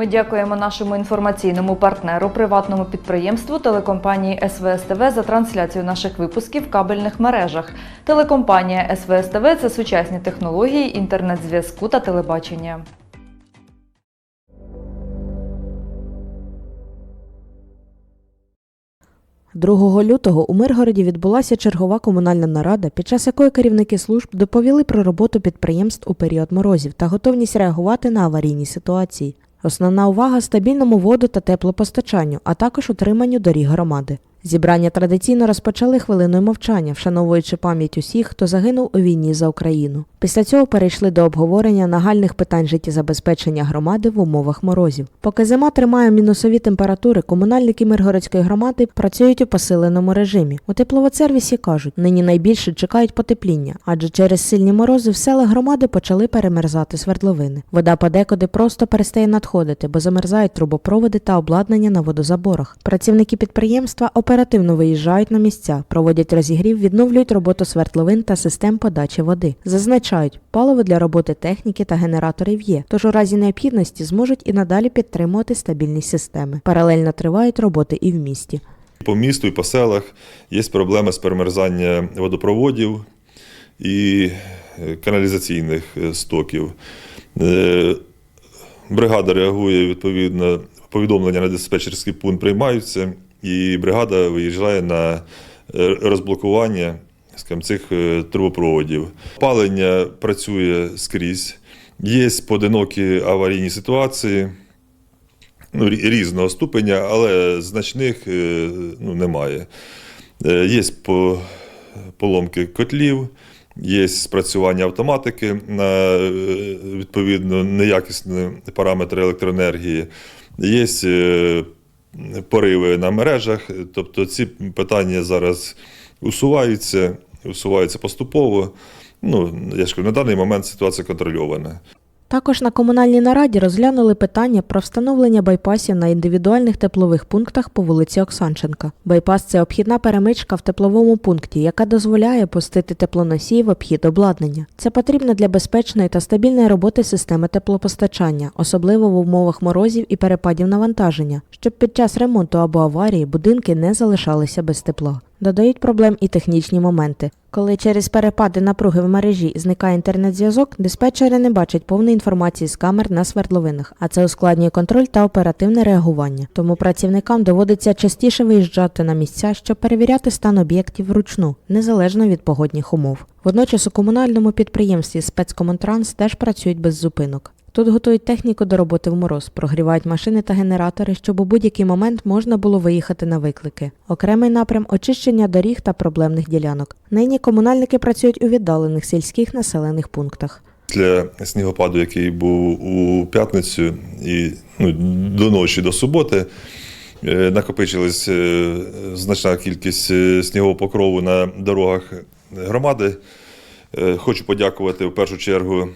Ми дякуємо нашому інформаційному партнеру, приватному підприємству телекомпанії СВСТВ за трансляцію наших випусків в кабельних мережах. Телекомпанія СВСТВ це сучасні технології інтернет-зв'язку та телебачення. – 2 лютого у Миргороді відбулася чергова комунальна нарада, під час якої керівники служб доповіли про роботу підприємств у період морозів та готовність реагувати на аварійні ситуації. Основна увага стабільному воду та теплопостачанню, а також утриманню доріг громади. Зібрання традиційно розпочали хвилиною мовчання, вшановуючи пам'ять усіх, хто загинув у війні за Україну. Після цього перейшли до обговорення нагальних питань життєзабезпечення громади в умовах морозів. Поки зима тримає мінусові температури, комунальники Миргородської громади працюють у посиленому режимі. У тепловодсервісі кажуть, нині найбільше чекають потепління, адже через сильні морози в селах громади почали перемерзати свердловини. Вода подекуди просто перестає надходити, бо замерзають трубопроводи та обладнання на водозаборах. Працівники підприємства оперативно виїжджають на місця, проводять розігрів, відновлюють роботу свердловин та систем подачі води. Зазначають, паливо для роботи техніки та генераторів є, тож у разі необхідності зможуть і надалі підтримувати стабільність системи. Паралельно тривають роботи і в місті. По місту і по селах є проблеми з перемерзання водопроводів і е, каналізаційних е, стоків. Е, Бригада реагує відповідно, повідомлення на диспетчерський пункт приймаються, і бригада виїжджає на е, розблокування скажімо, цих е, трубопроводів. Палення працює скрізь. Є поодинокі аварійні ситуації ну, різного ступеня, але значних е, ну, немає. Є поломки котлів, є спрацювання автоматики на відповідно неякісні параметри електроенергії, є пориви на мережах. Тобто ці питання зараз усуваються, усуваються поступово. Ну, я ж кажу, на даний момент ситуація контрольована. Також на комунальній нараді розглянули питання про встановлення байпасів на індивідуальних теплових пунктах по вулиці Оксанченка. Байпас це обхідна перемичка в тепловому пункті, яка дозволяє пустити теплоносій в обхід обладнання. Це потрібно для безпечної та стабільної роботи системи теплопостачання, особливо в умовах морозів і перепадів навантаження, щоб під час ремонту або аварії будинки не залишалися без тепла. Додають проблем і технічні моменти. Коли через перепади напруги в мережі зникає інтернет-зв'язок, диспетчери не бачать повної інформації з камер на свердловинах, а це ускладнює контроль та оперативне реагування. Тому працівникам доводиться частіше виїжджати на місця, щоб перевіряти стан об'єктів вручну, незалежно від погодних умов. Водночас у комунальному підприємстві спецкомунтранс теж працюють без зупинок. Тут готують техніку до роботи в мороз, прогрівають машини та генератори, щоб у будь-який момент можна було виїхати на виклики. Окремий напрям очищення доріг та проблемних ділянок. Нині комунальники працюють у віддалених сільських населених пунктах. Після снігопаду, який був у п'ятницю і ну, до ночі, до суботи, е, накопичилась е, значна кількість е, снігового покрову на дорогах громади. Хочу подякувати в першу чергу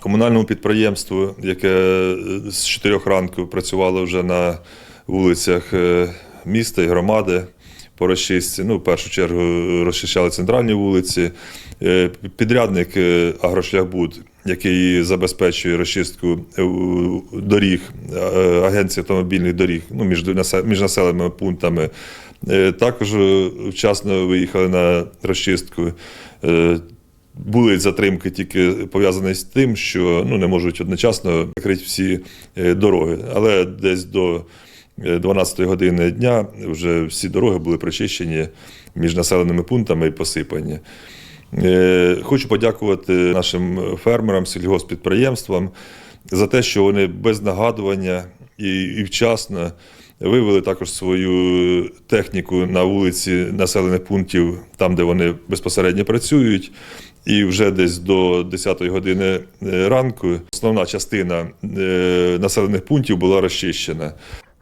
комунальному підприємству, яке е, з 4 ранку працювало вже на вулицях е, міста і громади по розчистці. Ну, в першу чергу розчищали центральні вулиці. Е, Підрядник Агрошляхбуд, який забезпечує розчистку доріг, агенції автомобільних доріг ну, між, населеними пунктами, також вчасно виїхали на розчистку. Е, були затримки тільки пов'язані з тим, що ну, не можуть одночасно закрити всі е, дороги. Але десь до 12-ї години дня вже всі дороги були прочищені між населеними пунктами і посипані. Е, Хочу подякувати нашим фермерам, сільгоспідприємствам за те, що вони без нагадування і, і вчасно вивели також свою техніку на вулиці населених пунктів, там, де вони безпосередньо працюють. І вже десь до 10 години е, ранку основна частина е, населених пунктів була розчищена.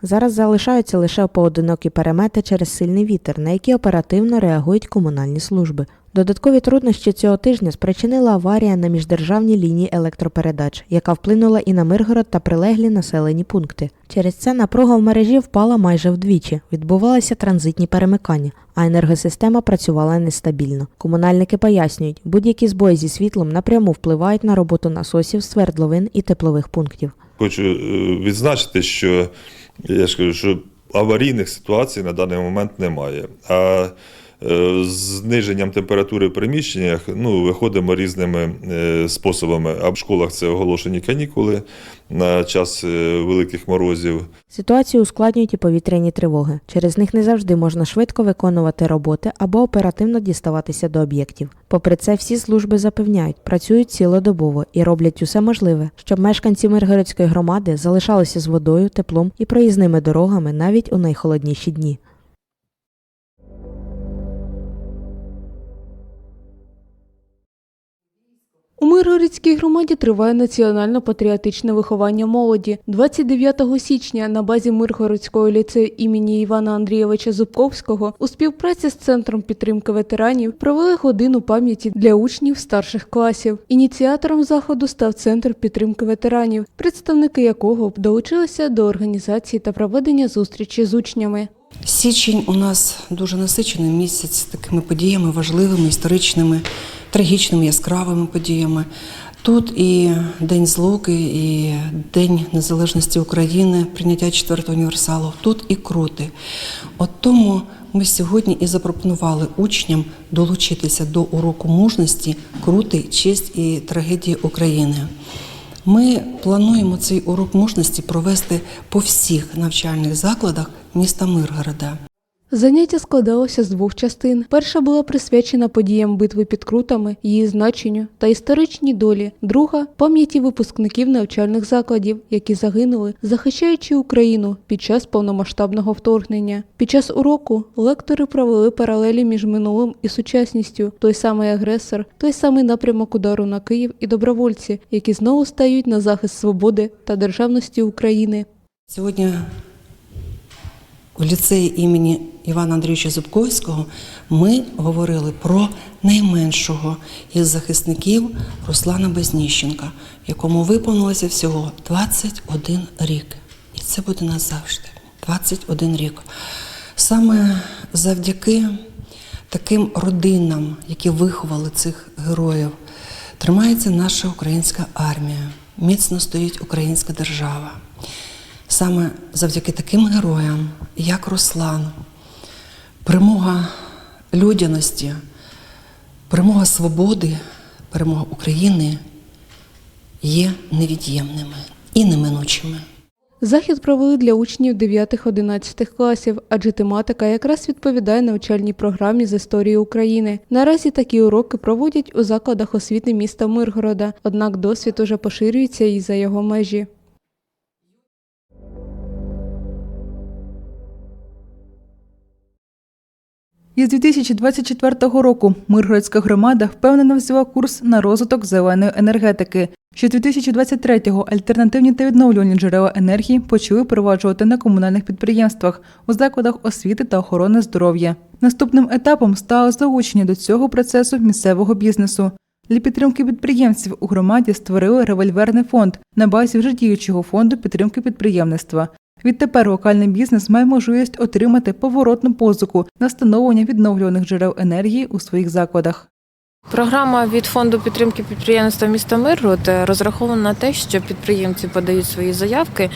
Зараз залишаються лише поодинокі перемети через сильний вітер, на які оперативно реагують комунальні служби. Додаткові труднощі цього тижня спричинила аварія на міждержавній лінії електропередач, яка вплинула і на Миргород та прилеглі населені пункти. Через це напруга в мережі впала майже вдвічі, відбувалися транзитні перемикання, а енергосистема працювала нестабільно. Комунальники пояснюють, будь-які збої зі світлом напряму впливають на роботу насосів, свердловин і теплових пунктів. Хочу е, відзначити, що я ж кажу, що аварійних ситуацій на даний момент немає. А е, з зниженням температури в приміщеннях ну, виходимо різними е, способами. А в школах це оголошені канікули на час е, великих морозів. Ситуацію ускладнюють і повітряні тривоги. Через них не завжди можна швидко виконувати роботи або оперативно діставатися до об'єктів. Попри це, всі служби запевняють, працюють цілодобово і роблять усе можливе, щоб мешканці Миргородської громади залишалися з водою, теплом і проїзними дорогами навіть у найхолодніші дні. У Миргородській громаді триває національно-патріотичне виховання молоді. 29 січня на базі Миргородського ліцею імені Івана Андрійовича Зубковського у співпраці з Центром підтримки ветеранів провели годину пам'яті для учнів старших класів. Ініціатором заходу став Центр підтримки ветеранів, представники якого долучилися до організації та проведення зустрічі з учнями. Січень у нас дуже насичений місяць такими подіями важливими, історичними, трагічними, яскравими подіями. Тут і День Злуки, і День Незалежності України, прийняття четвертого універсалу. Тут і крути. От тому ми сьогодні і запропонували учням долучитися до уроку мужності, крути, честь і трагедії України. Ми плануємо цей урок мужності провести по всіх навчальних закладах міста Миргорода. Заняття складалося з двох частин. Перша була присвячена подіям битви під крутами, її значенню та історичній долі. Друга пам'яті випускників навчальних закладів, які загинули, захищаючи Україну під час повномасштабного вторгнення. Під час уроку лектори провели паралелі між минулим і сучасністю. Той самий агресор, той самий напрямок удару на Київ і добровольці, які знову стають на захист свободи та державності України. Сьогодні у ліцеї імені Івана Андрійовича Зубковського ми говорили про найменшого із захисників Руслана Безніщенка, якому виповнилося всього 21 рік. І це буде назавжди. 21 рік. Саме завдяки таким родинам, які виховали цих героїв, тримається наша українська армія, міцно стоїть українська держава. Саме завдяки таким героям, як Руслан, перемога людяності, перемога свободи, перемога України є невід'ємними і неминучими. Захід провели для учнів 9-11 класів, адже тематика якраз відповідає навчальній програмі з історії України. Наразі такі уроки проводять у закладах освіти міста Миргорода, однак досвід уже поширюється і за його межі. Із 2024 року Миргородська громада впевнено взяла курс на розвиток зеленої енергетики. Ще з 2023-го альтернативні та відновлювальні джерела енергії почали впроваджувати на комунальних підприємствах, у закладах освіти та охорони здоров'я. Наступним етапом стало залучення до цього процесу місцевого бізнесу. Для підтримки підприємців у громаді створили револьверний фонд на базі вже діючого фонду підтримки підприємництва. Відтепер локальний бізнес має можливість отримати поворотну позику на встановлення відновлюваних джерел енергії у своїх закладах. Програма від фонду підтримки підприємництва міста Миргород розрахована на те, що підприємці подають свої заявки.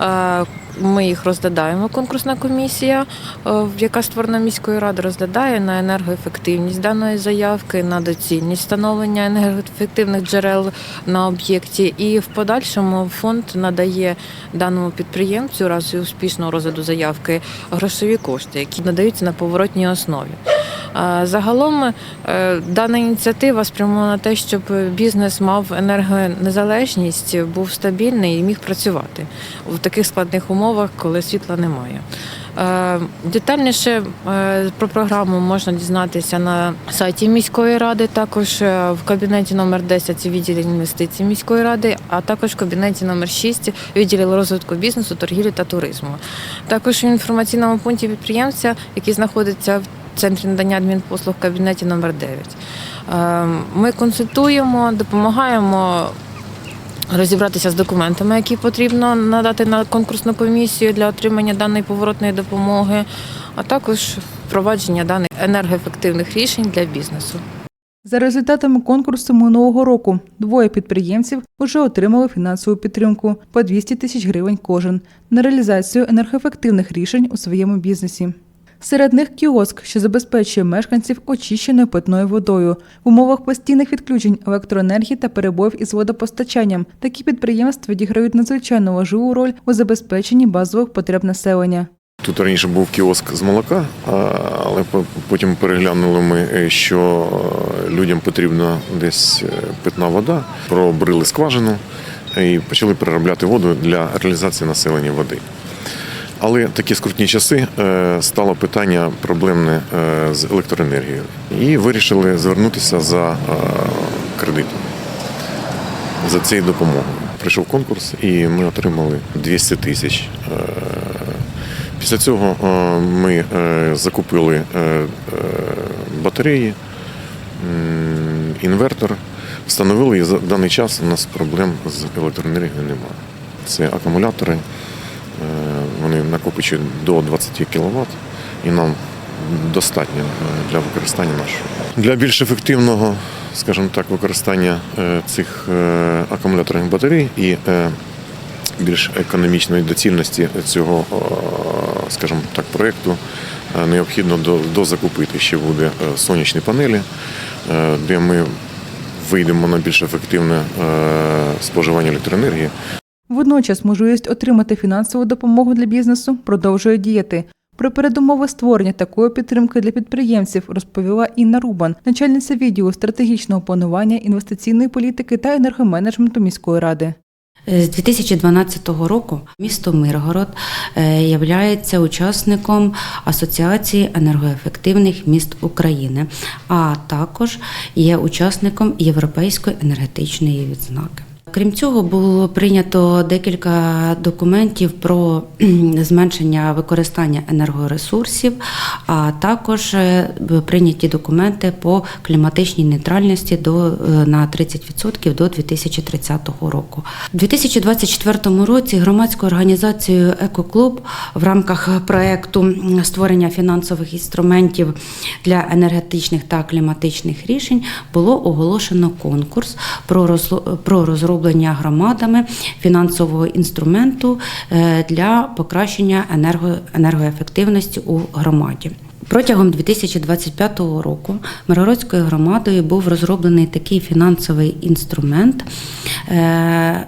е, Ми їх розглядаємо. Конкурсна комісія, е, яка створена міською радою, розглядає на енергоефективність даної заявки, на доцільність встановлення енергоефективних джерел на об'єкті. І в подальшому фонд надає даному підприємцю разі успішного розгляду заявки грошові кошти, які надаються на поворотній основі. Загалом е, дана ініціатива спрямована на те, щоб бізнес мав енергонезалежність, був стабільний і міг працювати в таких складних умовах, коли світла немає. Е, Детальніше е, про програму можна дізнатися на сайті міської ради, також в кабінеті номер 10 це відділ інвестицій міської ради, а також в кабінеті номер 6 відділ розвитку бізнесу, торгівлі та туризму. Також в інформаційному пункті підприємця, який знаходиться в центрі надання адмінпослуг в кабінеті номер 9. Е, Ми консультуємо, допомагаємо розібратися з документами, які потрібно надати на конкурсну комісію для отримання даної поворотної допомоги, а також впровадження даних енергоефективних рішень для бізнесу. За результатами конкурсу минулого року двоє підприємців вже отримали фінансову підтримку по 200 тисяч гривень кожен на реалізацію енергоефективних рішень у своєму бізнесі. Серед них кіоск, що забезпечує мешканців очищеною питною водою в умовах постійних відключень електроенергії та перебоїв із водопостачанням. Такі підприємства відіграють надзвичайно важливу роль у забезпеченні базових потреб населення. Тут раніше був кіоск з молока, але по- потім переглянули ми, е, що е, людям потрібна десь е, питна вода, пробрили скважину і почали переробляти воду для реалізації населення води. Але такі скрутні часи е, стало питання проблемне е, з електроенергією. І вирішили звернутися за е, кредитом, за цією допомогою. Прийшов конкурс, і ми отримали 200 тисяч. Після цього ми закупили батареї, інвертор, встановили і за даний час у нас проблем з електроенергією немає. Це акумулятори, вони накопичують до 20 кВт і нам достатньо е, для використання нашого. Для більш ефективного, скажімо так, використання е, цих е, акумуляторних батарей і більш економічної доцільності цього, скажімо так, проєкту необхідно до- дозакупити ще буде сонячні панелі, де ми вийдемо на більш ефективне споживання електроенергії. Водночас можливість отримати фінансову допомогу для бізнесу продовжує діяти. Про передумови створення такої підтримки для підприємців розповіла Інна Рубан, начальниця відділу стратегічного планування, інвестиційної політики та енергоменеджменту міської ради. З 2012 року місто Миргород є учасником Асоціації енергоефективних міст України, а також є учасником Європейської енергетичної відзнаки. Крім цього, було прийнято декілька документів про зменшення використання енергоресурсів, а також е, прийняті документи по кліматичній нейтральності до, е, на 30% до 2030 року. У 2024 році громадською організацією Екоклуб в рамках проекту створення фінансових інструментів для енергетичних та кліматичних рішень було оголошено конкурс про про розроблення громадами фінансового інструменту е, для покращення енерго, енергоефективності у громаді. Протягом 2025 року Миргородською громадою був розроблений такий фінансовий інструмент е,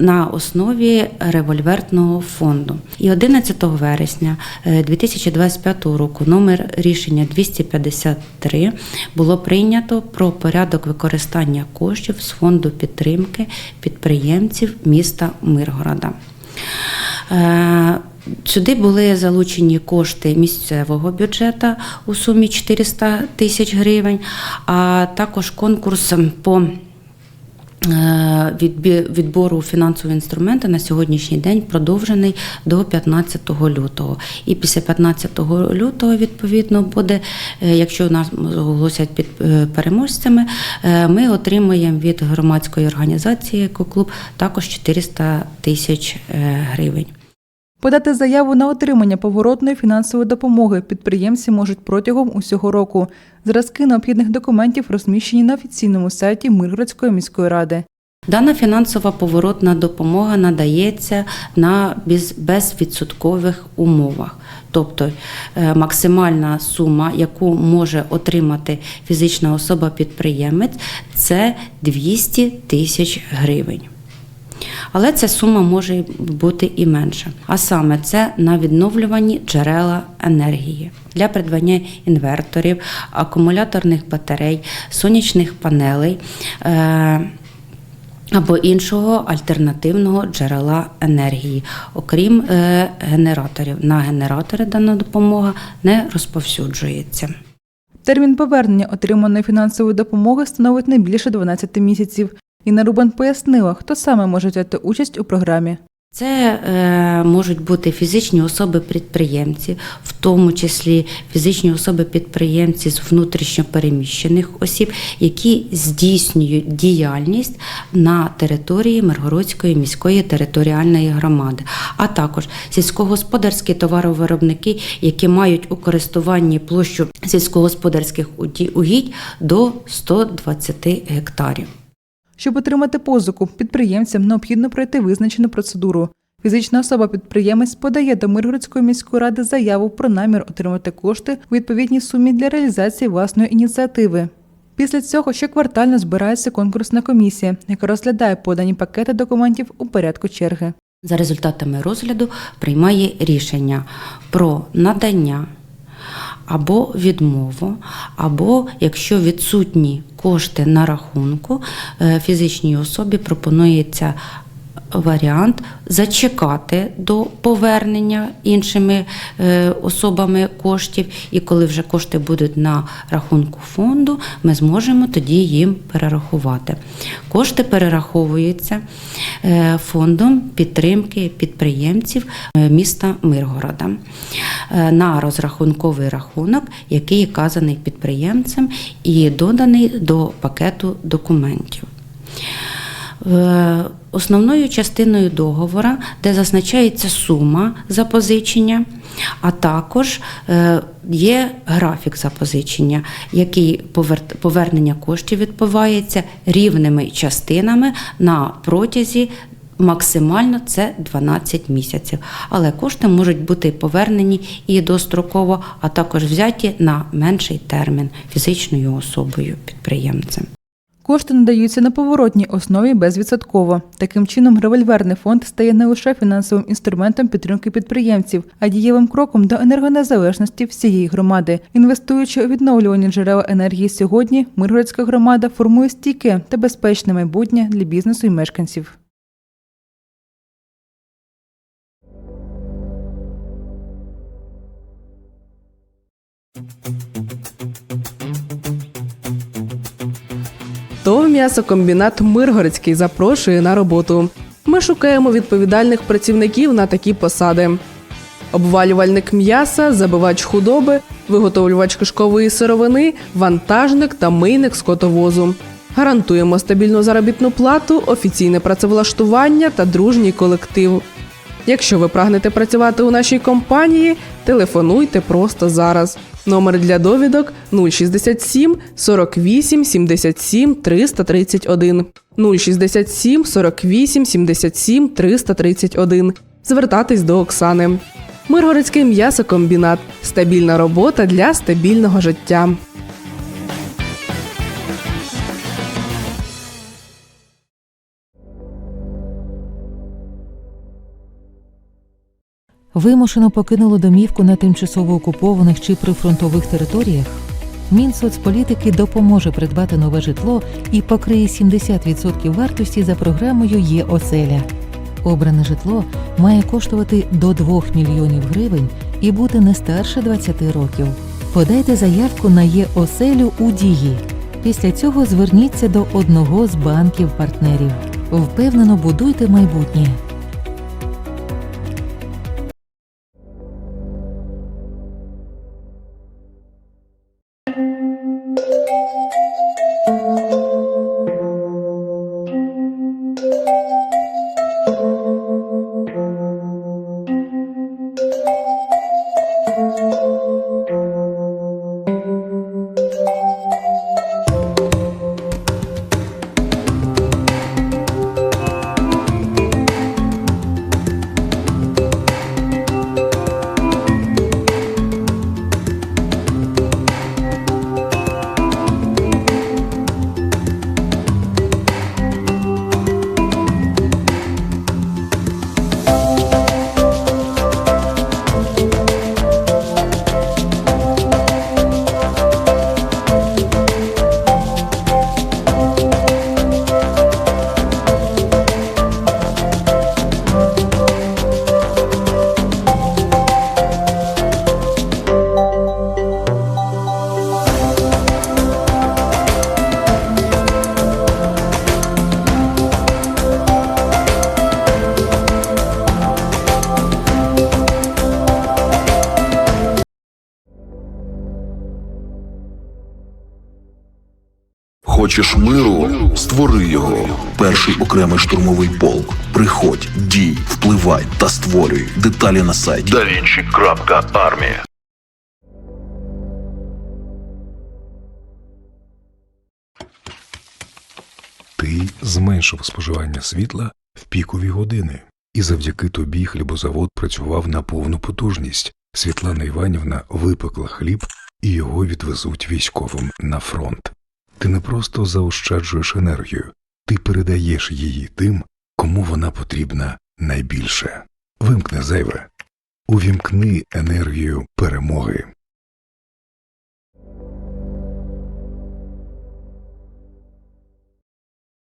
на основі револьвертного фонду. І 11 вересня е, 2025 року номер рішення 253 було прийнято про порядок використання коштів з фонду підтримки підприємців міста Миргорода. Е, Сюди були залучені кошти місцевого бюджету у сумі 400 тисяч гривень, а також конкурс по е, відбору фінансового інструменту на сьогоднішній день продовжений до 15 лютого. І після 15 лютого, відповідно, буде, е, якщо нас оголосять під е, переможцями, е, ми отримаємо від громадської організації «Екоклуб» також 400 тисяч е, гривень. Подати заяву на отримання поворотної фінансової допомоги підприємці можуть протягом усього року. Зразки необхідних документів розміщені на офіційному сайті Миргородської міської ради. Дана фінансова поворотна допомога надається на без- безвідсоткових умовах. Тобто е, максимальна сума, яку може отримати фізична особа-підприємець, це 200 тисяч гривень. Але ця сума може бути і менша. А саме це на відновлювані джерела енергії для придбання інверторів, акумуляторних батарей, сонячних панелей. Е- або іншого альтернативного джерела енергії, окрім е, генераторів. На генератори дана допомога не розповсюджується. Термін повернення отриманої фінансової допомоги становить не більше 12 місяців. Інна Рубан пояснила, хто саме може взяти участь у програмі. Це е, можуть бути фізичні особи-підприємці, в тому числі фізичні особи-підприємці з внутрішньо переміщених осіб, які здійснюють діяльність на території Миргородської міської територіальної громади, а також сільськогосподарські товаровиробники, які мають у користуванні площу сільськогосподарських угідь до 120 гектарів. Щоб отримати позику, підприємцям необхідно пройти визначену процедуру. Фізична особа-підприємець подає до Миргородської міської ради заяву про намір отримати кошти у відповідній сумі для реалізації власної ініціативи. Після цього щоквартально збирається конкурсна комісія, яка розглядає подані пакети документів у порядку черги. За результатами розгляду приймає рішення про надання або відмову, або якщо відсутні кошти на рахунку, е, фізичній особі пропонується варіант зачекати до повернення іншими е, особами коштів, і коли вже кошти будуть на рахунку фонду, ми зможемо тоді їм перерахувати. Кошти перераховуються е, фондом підтримки підприємців е, міста Миргорода на розрахунковий рахунок, який вказаний підприємцем і доданий до пакету документів. Е, Основною частиною договора, де зазначається сума запозичення, а також е, є графік запозичення, який повернення коштів відбувається рівними частинами на протязі. Максимально це 12 місяців, але кошти можуть бути повернені і достроково, а також взяті на менший термін фізичною особою підприємцем. Кошти надаються на поворотній основі безвідсотково. Таким чином, револьверний фонд стає не лише фінансовим інструментом підтримки підприємців, а дієвим кроком до енергонезалежності всієї громади. Інвестуючи у відновлювані джерела енергії сьогодні, Миргородська громада формує стійке та безпечне майбутнє для бізнесу і мешканців. ТОВ м'ясокомбінат Миргородський запрошує на роботу. Ми шукаємо відповідальних працівників на такі посади: обвалювальник м'яса, забивач худоби, виготовлювач кишкової сировини, вантажник та мийник скотовозу. Гарантуємо стабільну заробітну плату, офіційне працевлаштування та дружній колектив. Якщо ви прагнете працювати у нашій компанії, телефонуйте просто зараз. Номер для довідок 067 48 77 331. 067 48 77 331. Звертатись до Оксани. Миргородський м'ясокомбінат. Стабільна робота для стабільного життя. Вимушено покинуло домівку на тимчасово окупованих чи прифронтових територіях. Мінсоцполітики допоможе придбати нове житло і покриє 70% вартості за програмою Є оселя. Обране житло має коштувати до 2 мільйонів гривень і бути не старше 20 років. Подайте заявку на Є оселю у дії. Після цього зверніться до одного з банків-партнерів. Впевнено будуйте майбутнє. Хочеш миру? Створи його. Перший окремий штурмовий полк. Приходь, дій, впливай та створюй. Деталі на сайті. davinci.armia Ти зменшив споживання світла в пікові години, і завдяки тобі хлібозавод працював на повну потужність. Світлана Іванівна випекла хліб і його відвезуть військовим на фронт. Ти не просто заощаджуєш енергію, ти передаєш її тим, кому вона потрібна найбільше. Вимкни зайве, увімкни енергію перемоги.